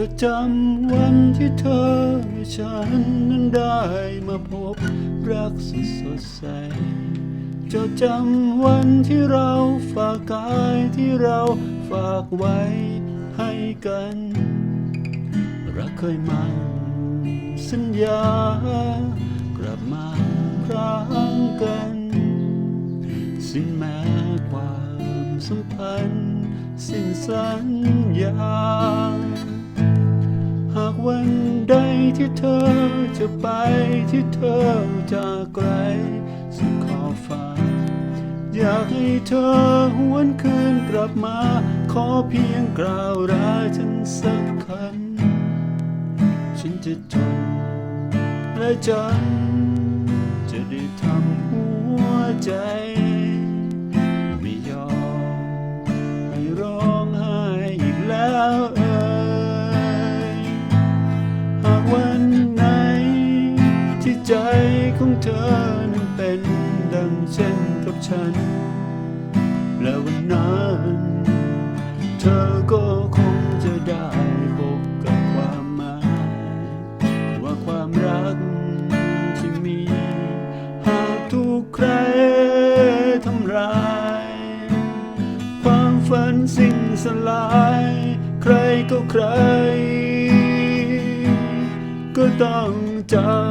จะจำวันที่เธอให้ฉันนั้นได้มาพบรักสุดสดใสจะจำวันที่เราฝากกายที่เราฝากไว้ให้กัน รักเคยมันสัญญากลับมาครั้งกัน สิ้นแม้ความสัมพันธ์สิ้นสัญญาากวันใดที่เธอจะไปที่เธอจากไกลสุดขอบฟ้า อยากให้เธอหวนคืนกลับมา ขอเพียงกล่าวราฉันสักคำฉันจะจดและจำจะได้ทำหัวใจไม่ยอมให้ร้องไห้อีกแล้ว ธอนั้นเป็นดังเช่นกับฉัน และวันนั้น เธอก็คงจะได้พบกับความหมาย ว่าความรักที่มี หากถูกใครทำร้าย ความฝันสิ้นสลาย ใครก็ใคร ก็ต้องจาก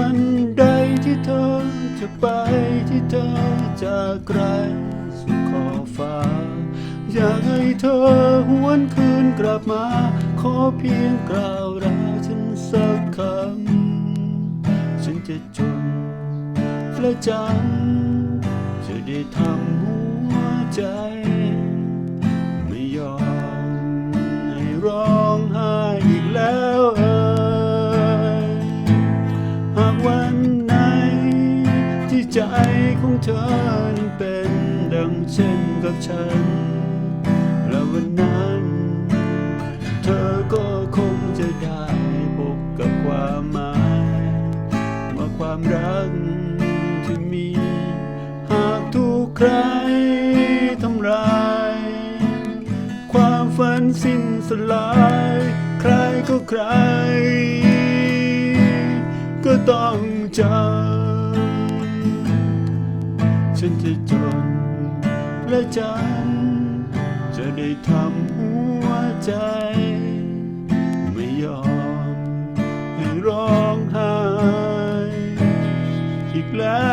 วันใดที่เธอจะไปที่เธอจากไกลสุดขอบฟ้า อยากให้เธอหวนคืนกลับมา ขอเพียงกล่าวราฉันสักคำฉันจะจดและจำจะได้ทำหัวใจ วันไหน ที่ใจของเธอเป็นดังเช่นกับฉัน และวันนั้น เธอก็คงจะได้พบกับความหมายว่าความรักที่มี หากถูกใครทำร้าย ความฝันสิ้นสลาย ใครก็ใคร ก็ต้องจำฉันจะจนและจำจะได้ทำหัวใจ ไม่ยอมให้ร้องไห้อีกแล้